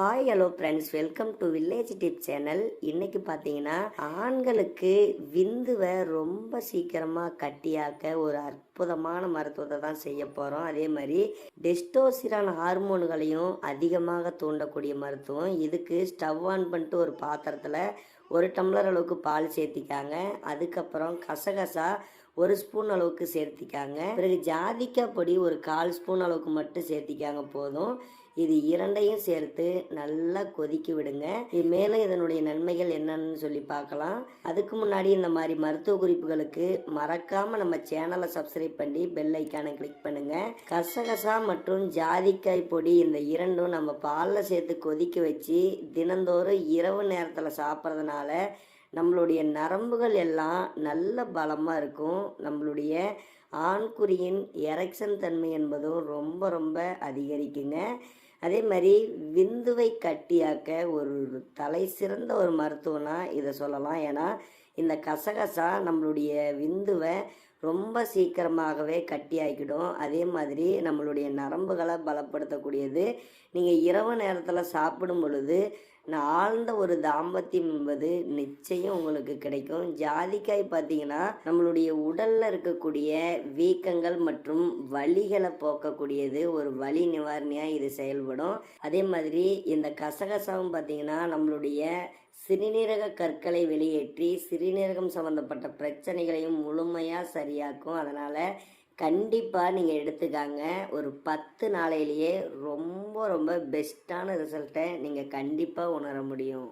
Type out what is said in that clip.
Hi hello friends welcome to village tip channel இன்னைக்கு பார்த்தீங்கன்னா ஆண்களுக்கு விந்துவை ரொம்ப சீக்கிரமாக கட்டியாக்க ஒரு அற்புதமான மருத்துவத்தை தான் செய்ய போகிறோம் அதே மாதிரி டெஸ்டோசிரான் ஹார்மோன்களையும் அதிகமாக தூண்டக்கூடிய மருத்துவம். இதுக்கு ஸ்டவ் ஆன் பண்ணிட்டு ஒரு பாத்திரத்தில் ஒரு டம்ளர் அளவுக்கு பால் சேர்த்திக்காங்க. அதுக்கப்புறம் கசகசா ஒரு ஸ்பூன் அளவுக்கு சேர்த்திக்காங்க. பிறகு ஜாதிக்காய் பொடி ஒரு கால் ஸ்பூன் அளவுக்கு மட்டும் சேர்த்திக்காங்க போதும். இது இரண்டையும் சேர்த்து நல்லா கொதிக்க விடுங்க. இது மேலும் இதனுடைய நன்மைகள் என்னன்னு சொல்லி பார்க்கலாம். அதுக்கு முன்னாடி இந்த மாதிரி மருத்துவ குறிப்புகளுக்கு மறக்காம நம்ம சேனலை சப்ஸ்கிரைப் பண்ணி பெல் ஐக்கானை கிளிக் பண்ணுங்க. கசகசா மற்றும் ஜாதிக்காய் பொடி இந்த இரண்டும் நம்ம பாலில் சேர்த்து கொதிக்க வச்சு தினந்தோறும் இரவு நேரத்தில் சாப்பிட்றதுனால நம்மளுடைய நரம்புகள் எல்லாம் நல்ல பலமாக இருக்கும். நம்மளுடைய ஆண்குறியின் எரெக்ஷன் தன்மை என்பதும் ரொம்ப ரொம்ப அதிகரிக்குங்க. அதே மாதிரி விந்துவை கட்டியாக்க ஒரு தலை சிறந்த ஒரு மருத்துவனா இதை சொல்லலாம். ஏன்னா இந்த கசகசா நம்மளுடைய விந்துவை ரொம்ப சீக்கிரமாகவே கட்டியாக்கிடும். அதே மாதிரி நம்மளுடைய நரம்புகளை பலப்படுத்தக்கூடியது. நீங்கள் இரவு நேரத்தில் சாப்பிடும் பொழுது நான் ஆழ்ந்த ஒரு தாம்பத்தியம் என்பது நிச்சயம் உங்களுக்கு கிடைக்கும். ஜாதிக்காய் பார்த்தீங்கன்னா நம்மளுடைய உடலில் இருக்கக்கூடிய வீக்கங்கள் மற்றும் வலிகளை போக்கக்கூடியது ஒரு வலி நிவாரணியாக இது செயல்படும். அதே மாதிரி இந்த கசகசாவும் பார்த்தீங்கன்னா நம்மளுடைய சிறுநீரக கற்களை வெளியேற்றி சிறுநீரகம் சம்மந்தப்பட்ட பிரச்சனைகளையும் முழுமையாக சரியாக்கும். அதனால் கண்டிப்பாக நீங்கள் எடுத்துக்காங்க. ஒரு பத்து நாளையிலேயே ரொம்ப ரொம்ப பெஸ்ட்டான ரிசல்ட்டை நீங்கள் கண்டிப்பாக உணர முடியும்.